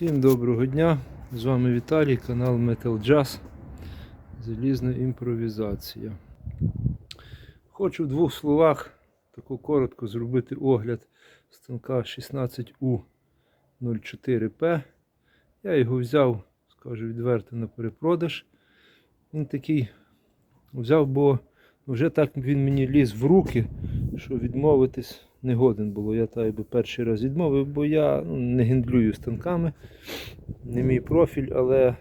Всім доброго дня! З вами Віталій, канал Metal Jazz. Залізна імпровізація. Хочу в двох словах таку коротко зробити огляд станка 16U04P. Я його взяв, скажу відверто, на перепродаж. Він такий взяв, бо вже так він мені ліз в руки, що відмовитись не годен було. Я так би перший раз відмовив, бо я ну, не гендлюю станками, не мій профіль, але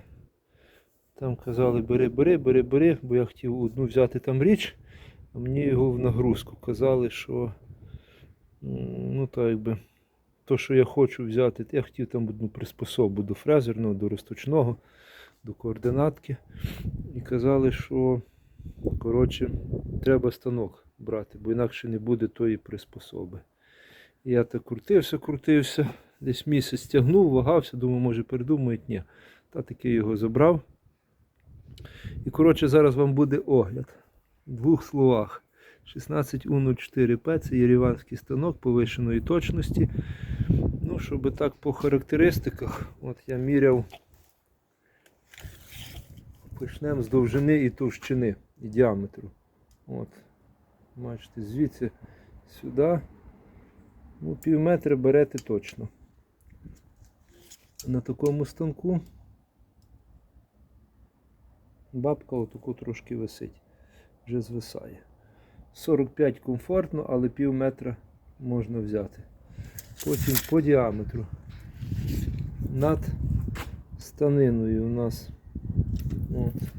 там казали бери, бери, бери, бери, бо я хотів одну взяти там річ, а мені його в нагрузку. Казали, що ну так якби. То, що я хочу взяти, я хотів там одну приспособу до фрезерного, до розточного, до координатки. І казали, що коротше, треба станок брати, бо інакше не буде тої приспособи. І я так крутився, крутився, десь місяць тягнув, вагався, думав, може передумають, ні. Та таки його забрав. І коротше, зараз вам буде огляд. В двох словах. 16U04P це єріванський станок повищеної точності. Ну, щоб так по характеристиках, от я міряв. Почнемо з довжини і товщини і діаметру. От. Бачите, звідси сюди. Ну, пів метра берете точно. На такому станку бабка отаку трошки висить, вже звисає. 45 комфортно, але пів метра можна взяти. Потім по діаметру. Над станиною у нас от,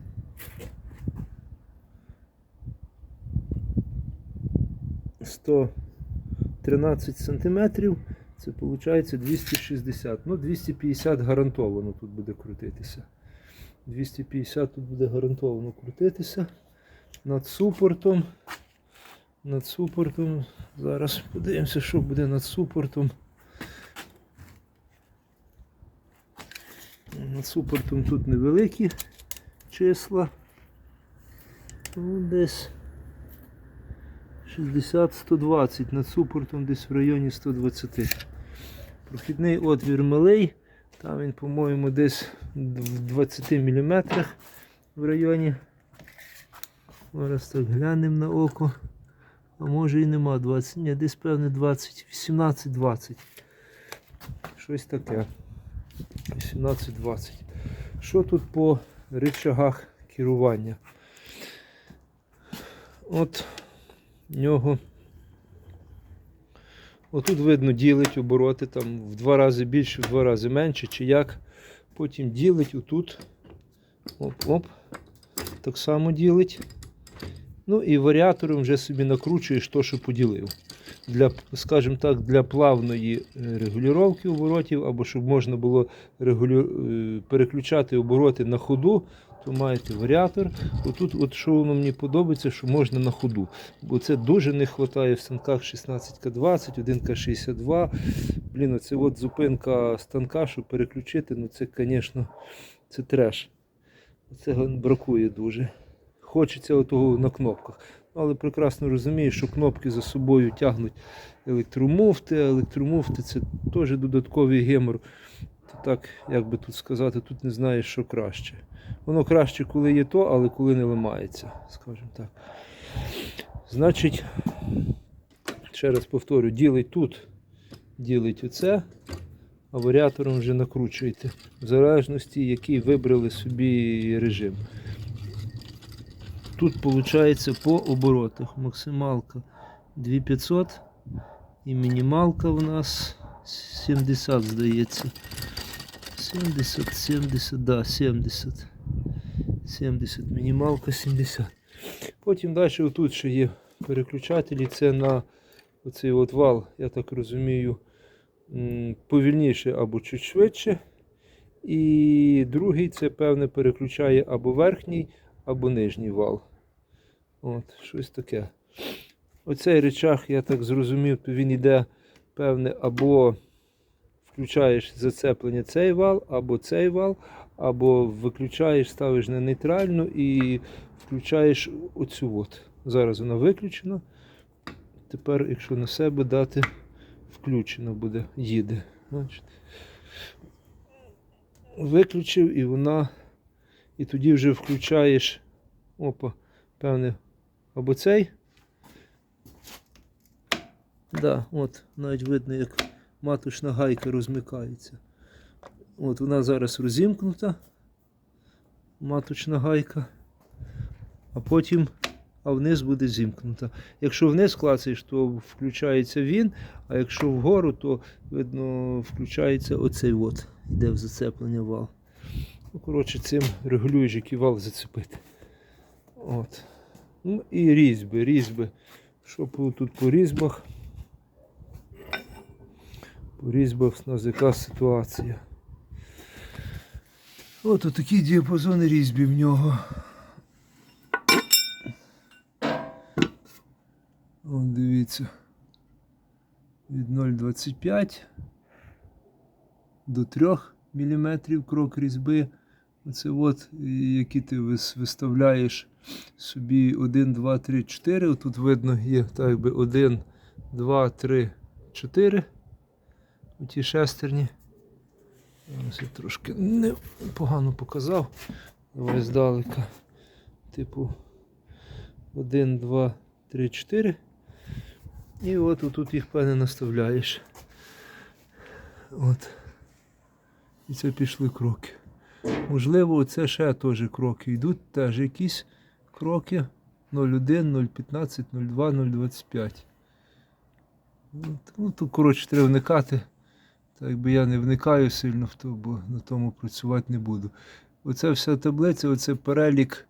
113 сантиметрів. Це виходить 260. Ну, 250 гарантовано тут буде крутитися. 250 тут буде гарантовано крутитися. Над супортом. Над супортом. Зараз подивимося, що буде над супортом. Над супортом тут невеликі числа. Ну, десь 60-120, над супортом десь в районі 120. Прохідний отвір малий, там він, по-моєму, десь в 20 мм в районі. Зараз так глянемо на око. А може і нема 20, ні, десь певне 20, 18-20. Щось таке. 18-20. Що тут по рычагах керування? От нього. Отут видно ділить обороти там в два рази більше, в два рази менше, чи як. Потім ділить отут. Оп-оп. Так само ділить. Ну і варіатором вже собі накручуєш то, що поділив. Для, скажімо так, для плавної е, регулювання оборотів, або щоб можна було регулю... е, переключати обороти на ходу, то маєте варіатор. Отут, от що воно мені подобається, що можна на ходу. Бо це дуже не вистачає в станках 16К20, 1К62. Блін, оце от зупинка станка, щоб переключити, ну це, звісно, це треш. Це бракує дуже. Хочеться отого на кнопках. Але прекрасно розумію, що кнопки за собою тягнуть електромуфти, а електромуфти це теж додатковий гемор. То так, як би тут сказати, тут не знаєш, що краще. Воно краще, коли є то, але коли не ламається, скажімо так. Значить, ще раз повторю, ділить тут, ділить оце, а варіатором вже накручуєте. В залежності, який вибрали собі режим. Тут виходить по оборотах. Максималка 2500 і мінімалка в нас 70, здається. 70, 70, да, 70. 70, мінімалка 70. Потім далі отут ще є переключателі. Це на оцей от вал, я так розумію, повільніше або чуть швидше. І другий це, певне, переключає або верхній, або нижній вал. От, щось таке. Оцей речах, я так зрозумів, то він йде, певне, або включаєш зацеплення цей вал, або цей вал, або виключаєш, ставиш на нейтральну і включаєш оцю от. Зараз вона виключена. Тепер, якщо на себе дати, включено буде, їде. Виключив і вона. І тоді вже включаєш. Опа, певне, або цей. Да, от, навіть видно, як маточна гайка розмикається. От вона зараз розімкнута. Маточна гайка. А потім а вниз буде зімкнута. Якщо вниз клацаєш, то включається він, а якщо вгору, то видно включається оцей от, йде в зацеплення вал. Ну, коротше, цим регулюєш, який вал зацепити. От. Ну і різьби, різьби. Що тут по різьбах? По різьбах у нас яка ситуація. От такі діапазони різьби в нього. От дивіться. Від 0,25 до 3 мм крок різьби. Оце от, які ти виставляєш собі 1, 2, 3, 4. Отут видно є так би 1, 2, 3, 4. Оті шестерні. Ось я трошки не погано показав. Давай здалека. Типу 1, 2, 3, 4. І от тут їх певне наставляєш. От. І це пішли кроки. Можливо, це ще теж кроки йдуть, теж якісь кроки 01, 015, 02, 025. Ну, тут, коротше, треба вникати. Так якби я не вникаю сильно в то, бо на тому працювати не буду. Оце вся таблиця, оце перелік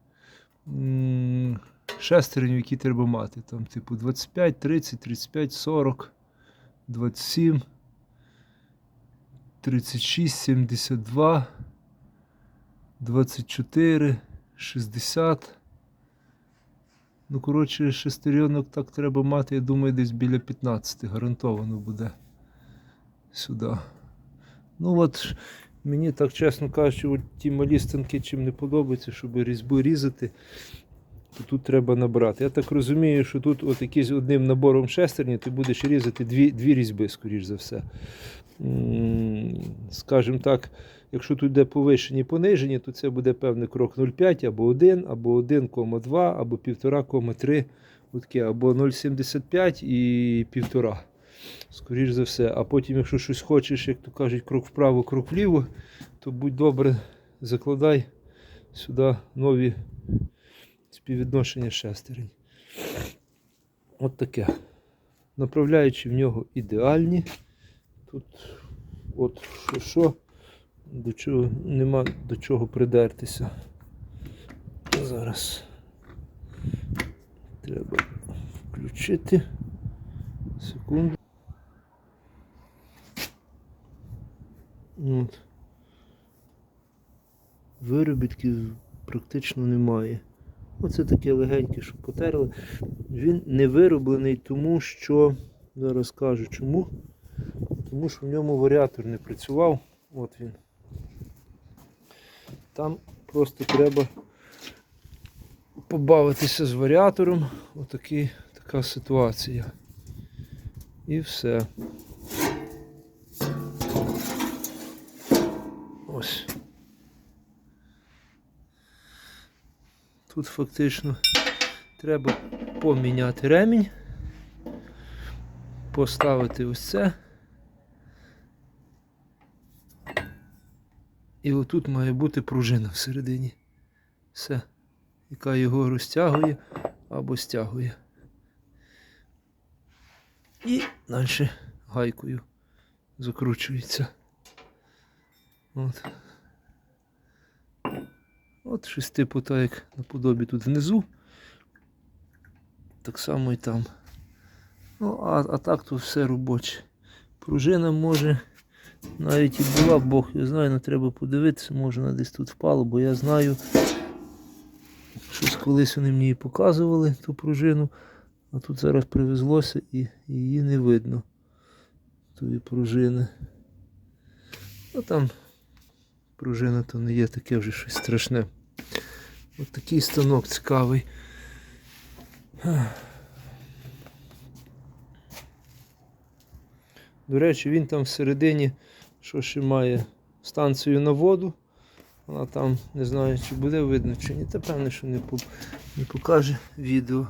шестернів, які треба мати. Там, типу, 25, 30, 35, 40, 27, 36, 72, 24, 60. Ну, коротше, шестеренок так треба мати, я думаю, десь біля 15 гарантовано буде сюди. Ну от мені так чесно кажучи, от ті малі станки чим не подобається, щоб різьбу різати, то тут треба набрати. Я так розумію, що тут от якийсь одним набором шестерні ти будеш різати дві, дві різьби, скоріш за все. Скажімо так, якщо тут йде повишені понижені, то це буде певний крок 0,5 або 1, або 1,2, або 1,5,3, отаке, або 0,75 і 1,5. Скоріш за все. А потім, якщо щось хочеш, як то кажуть, крок вправо, крок вліво, то будь добре, закладай сюди нові співвідношення шестерень. От таке. Направляючи в нього ідеальні. Тут от що, що до чого нема до чого придертися. Зараз треба включити. Секунду. От. Виробітків практично немає. Оце таке легеньке, що потерли. Він не вироблений, тому що, зараз кажу чому. Тому що в ньому варіатор не працював. От він. Там просто треба побавитися з варіатором. Отакий, така ситуація. І все. Ось. Тут фактично треба поміняти ремінь, поставити ось це. І отут має бути пружина всередині. Все, яка його розтягує або стягує. І далі гайкою закручується. От. От щось типу наподобі тут внизу. Так само і там. Ну, а, а так тут все робоче. Пружина може навіть і була, Бог я знаю, але треба подивитися, може вона десь тут впала, бо я знаю, щось колись вони мені показували ту пружину, а тут зараз привезлося і її не видно. Тої пружини. Ну там пружина то не є таке вже щось страшне. Ось такий станок цікавий. До речі, він там всередині, що ще має станцію на воду. Вона там, не знаю, чи буде видно, чи ні. Та певне, що не, не покаже відео.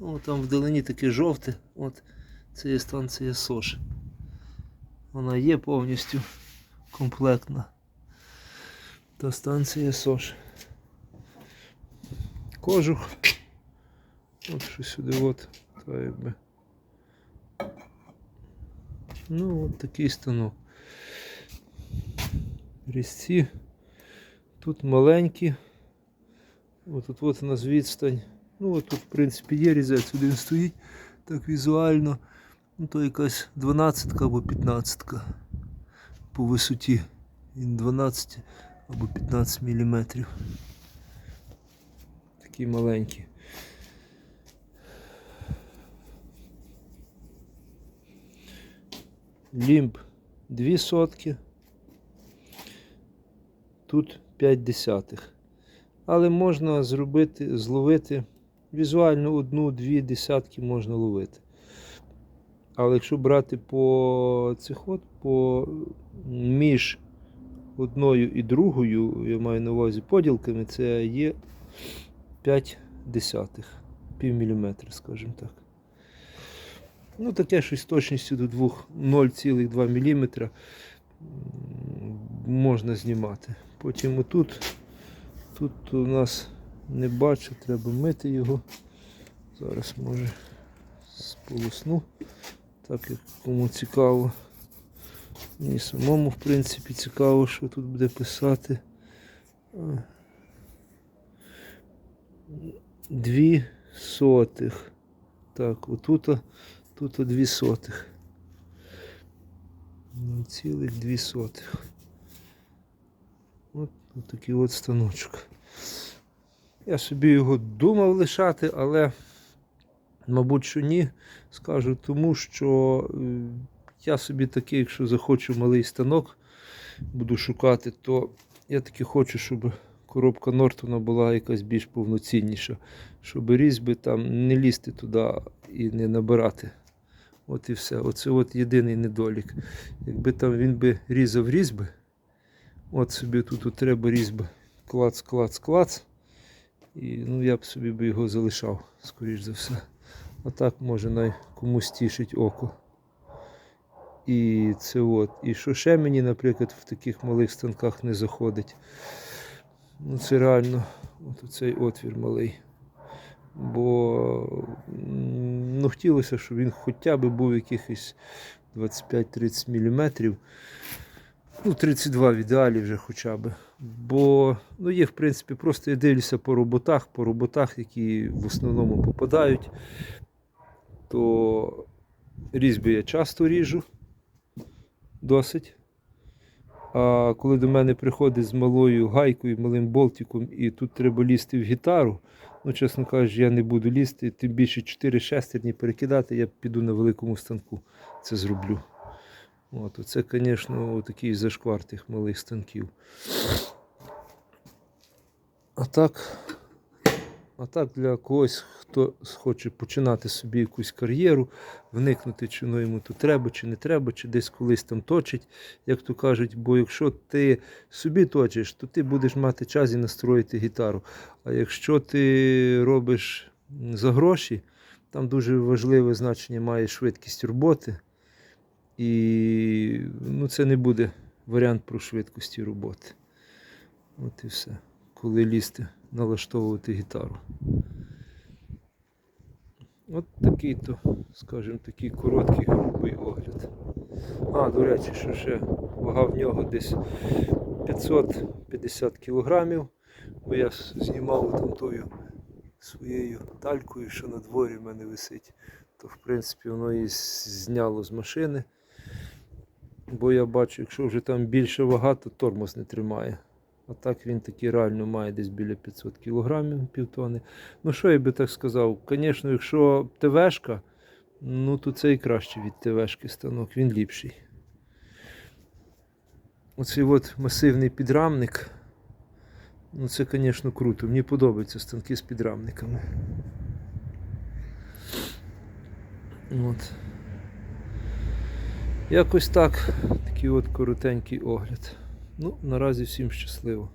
О, там вдалині таке жовте. От це є станція СОЖ. Вона є повністю комплектна. Та станція СОЖ. Кожух. От що сюди от. Та якби. Ну, от такий станок. Різці. Тут маленькі. От от у нас відстань. Ну от тут, в принципі, є різець, він стоїть так візуально. Ну, то якась 12 або 15 по висоті. Він 12 або 15 мм. Такі маленькі. Лімб 2 сотки. Тут 5 десятих. Але можна зробити, зловити візуально одну-дві десятки можна ловити. Але якщо брати по цих от, по між одною і другою, я маю на увазі поділками, це є 5 десятих, пів міліметра, скажімо так. Ну, таке щось з точністю до 2 0,2 мм можна знімати. Потім отут, тут у нас не бачу, треба мити його. Зараз може сполосну, так як кому цікаво. Мені самому, в принципі, цікаво, що тут буде писати. Дві сотих. Так, отут, тут дві сотих. Ну, Цілих дві сотих. От, от такий от станочок. Я собі його думав лишати, але, мабуть, що ні. Скажу тому, що е, я собі такий, якщо захочу малий станок, буду шукати, то я таки хочу, щоб коробка Нортона була якась більш повноцінніша, щоб різьби там не лізти туди і не набирати. От і все. Оце от єдиний недолік. Якби там він би різав різьби, от собі тут от треба різьби. Клац, клац, клац. І ну, я б собі би його залишав, скоріш за все. А так може най комусь тішить око. І це от. І що ще мені, наприклад, в таких малих станках не заходить. Ну це реально от цей отвір малий. Бо ну, хотілося, щоб він хоча б був якихось 25-30 мм. Ну, 32 в ідеалі вже хоча б. Бо ну, є, в принципі, просто я дивлюся по роботах, по роботах, які в основному попадають, то різьби я часто ріжу досить. А коли до мене приходить з малою гайкою, малим болтиком, і тут треба лізти в гітару, ну, чесно кажучи, я не буду лізти, тим більше 4 шестерні перекидати, я піду на великому станку це зроблю. От, оце, звісно, такий зашквар тих малих станків. А так, а так для когось, хто хоче починати собі якусь кар'єру, вникнути, чи ну йому тут треба, чи не треба, чи десь колись там точить, як то кажуть. Бо якщо ти собі точиш, то ти будеш мати час і настроїти гітару. А якщо ти робиш за гроші, там дуже важливе значення має швидкість роботи. І ну, це не буде варіант про швидкості роботи. От і все. Коли лізти, налаштовувати гітару. От такий то, скажімо, такий короткий грубий огляд. А, до речі, що ще вага в нього десь 550 кілограмів, бо я знімав там тою своєю талькою, що на дворі в мене висить, то в принципі воно її зняло з машини. Бо я бачу, якщо вже там більше вага, то тормоз не тримає. А так він такий реально має десь біля 500 кілограмів, півтони. Ну що я би так сказав? Звісно, якщо ТВшка, ну то це і краще від ТВшки станок, він ліпший. Оцей от масивний підрамник. Ну це, звісно, круто. Мені подобаються станки з підрамниками. От. Якось так. Такий от коротенький огляд. Ну, наразі всім щасливо.